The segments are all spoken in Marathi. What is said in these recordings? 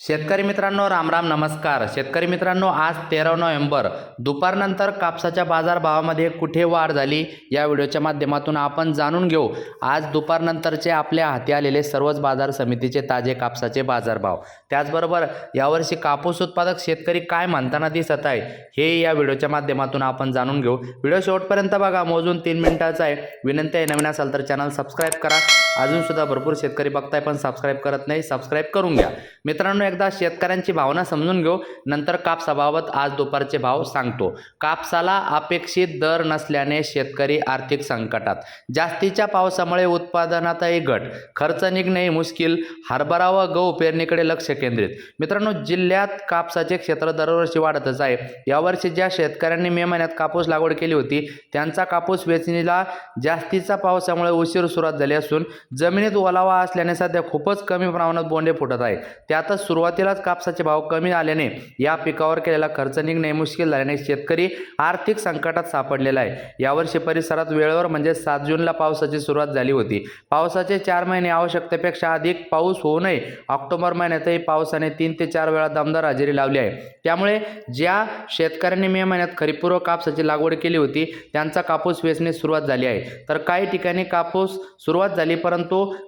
शेतकरी मित्रांनो रामराम नमस्कार. शेतकरी मित्रांनो आज तेरा नोव्हेंबर दुपारनंतर कापसाच्या बाजारभावामध्ये कुठे वाढ झाली या व्हिडिओच्या माध्यमातून आपण जाणून घेऊ. आज दुपारनंतरचे आपल्या हाती आलेले सर्वच बाजार समितीचे ताजे कापसाचे बाजारभाव. त्याचबरोबर यावर्षी कापूस उत्पादक शेतकरी काय म्हणताना दिसत आहे हे या व्हिडिओच्या माध्यमातून आपण जाणून घेऊ. व्हिडिओ शेवटपर्यंत बघा मोजून तीन मिनिटाचा आहे. विनंती आहे नवीन असाल तर चॅनल सबस्क्राईब करा. अजून सुद्धा भरपूर शेतकरी बघताय पण सबस्क्राईब करत नाही सबस्क्राईब करून घ्या. मित्रांनो एकदा शेतकऱ्यांची भावना समजून घेऊ. नंतर कापसाबाबत आज दुपारचे भाव सांगतो. कापसाला अपेक्षित दर नसल्याने शेतकरी आर्थिक संकटात. जास्तीच्या पावसामुळे उत्पादनातही घट. खर्च निघणे मुश्किल. हरभरा व गहू पेरणीकडे लक्ष केंद्रित. मित्रांनो जिल्ह्यात कापसाचे क्षेत्र दरवर्षी वाढतच आहे. यावर्षी ज्या शेतकऱ्यांनी मे महिन्यात कापूस लागवड केली होती त्यांचा कापूस वेचणीला जास्तीचा पावसामुळे उशीर सुरुवात झाली असून जमिनीत ओलावा असल्याने सध्या खूपच कमी प्रमाणात बोंडे फुटत आहे त्यातच सुरुवातीलाच कापसाचे भाव कमी आल्याने या पिकावर केलेला खर्च निघणे मुश्किल झाल्याने शेतकरी आर्थिक संकटात सापडलेला आहे. यावर्षी परिसरात वेळेवर म्हणजे सात जूनला पावसाची सुरुवात झाली होती. पावसाचे चार महिने आवश्यकतेपेक्षा अधिक पाऊस होऊ नये. ऑक्टोबर महिन्यातही पावसाने तीन ते चार वेळा दमदार हजेरी लावली आहे. त्यामुळे ज्या शेतकऱ्यांनी मे महिन्यात खरीपूर्व कापसाची लागवड केली होती त्यांचा कापूस वेचण्यास सुरुवात झाली आहे. तर काही ठिकाणी कापूस सुरुवात झाली परंतु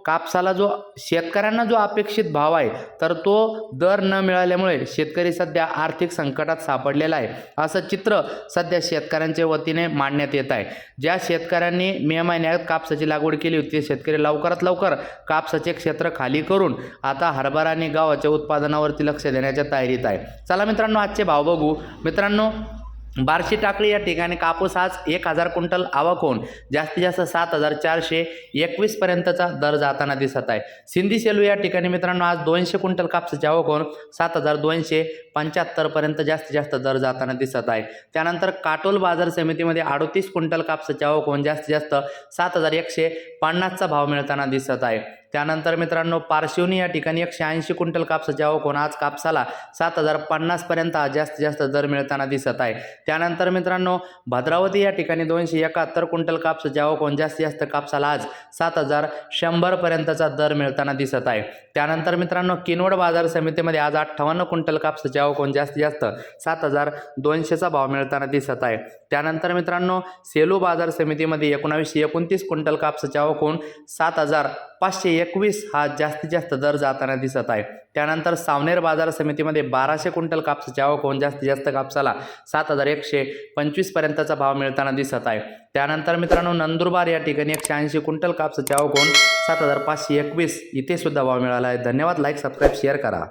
कापसाला जो शेतकऱ्यांना जो अपेक्षित भाव आहे तर तो दर न मिळाल्यामुळे शेतकरी सध्या आर्थिक संकटात सापडलेला आहे. असं चित्र सध्या शेतकऱ्यांच्या वतीने मांडण्यात येत आहे. ज्या शेतकऱ्यांनी मे महिन्यात कापसाची लागवड केली होती ते शेतकरी लवकरात लवकर कापसाचे क्षेत्र खाली करून आता हरभरा आणि गव्हाच्या उत्पादनावरती लक्ष देण्याच्या तयारीत आहे. चला मित्रांनो आजचे भाव बघू. मित्रांनो बार्शी टाकळी या ठिकाणी कापूस आज एक हजार क्विंटल आवक होऊन जास्तीत जास्त सात हजार चारशे एकवीसपर्यंतचा दर जाताना दिसत आहे. सिंधी सेलू या ठिकाणी मित्रांनो आज दोनशे क्विंटल कापसाची आवक होऊन सात हजार दोनशे पंच्याहत्तरपर्यंत जास्तीत जास्त दर जाताना दिसत आहे. त्यानंतर काटोल बाजार समितीमध्ये अडतीस क्विंटल कापसाची आवक होऊन जास्तीत जास्त सात हजार एकशे पन्नासचा भाव मिळताना दिसत आहे. त्यानंतर मित्रांनो पारशिवनी या ठिकाणी एकशे ऐंशी क्विंटल कापसाची आवक होऊन आज कापसाला सात हजार पन्नासपर्यंत आज जास्तीत जास्त दर मिळताना दिसत आहे. त्यानंतर मित्रांनो भद्रावती या ठिकाणी दोनशे एकाहत्तर क्विंटल कापसाची आवक होऊन जास्तीत जास्त कापसाला आज सात हजार शंभरपर्यंतचा दर मिळताना दिसत आहे. त्यानंतर मित्रांनो किनवड बाजार समितीमध्ये आज अठ्ठावन्न क्विंटल कापसाची आवक होऊन जास्तीत जास्त सात हजार दोनशेचा भाव मिळताना दिसत आहे. त्यानंतर मित्रांनो सेलू बाजार समितीमध्ये एकोणावीसशे एकोणतीस क्विंटल कापसाची आवक होऊन सात हजार पाचशे एकवीस हा जास्तीत जास्त दर जाताना दिसत आहे. त्यानंतर सावनेर बाजार समितीमध्ये बाराशे क्विंटल कापसाची आवक होऊन जास्तीत जास्त कापसाला सात हजार एकशे पंचवीसपर्यंतचा भाव मिळताना दिसत आहे. त्यानंतर मित्रांनो नंदुरबार या ठिकाणी एकशे ऐंशी क्विंटल कापसाची आवक होऊन सात हजार पाचशे एकवीस इथे सुद्धा भाव मिळाला आहे. धन्यवाद. लाईक सबस्क्राईब शेअर करा.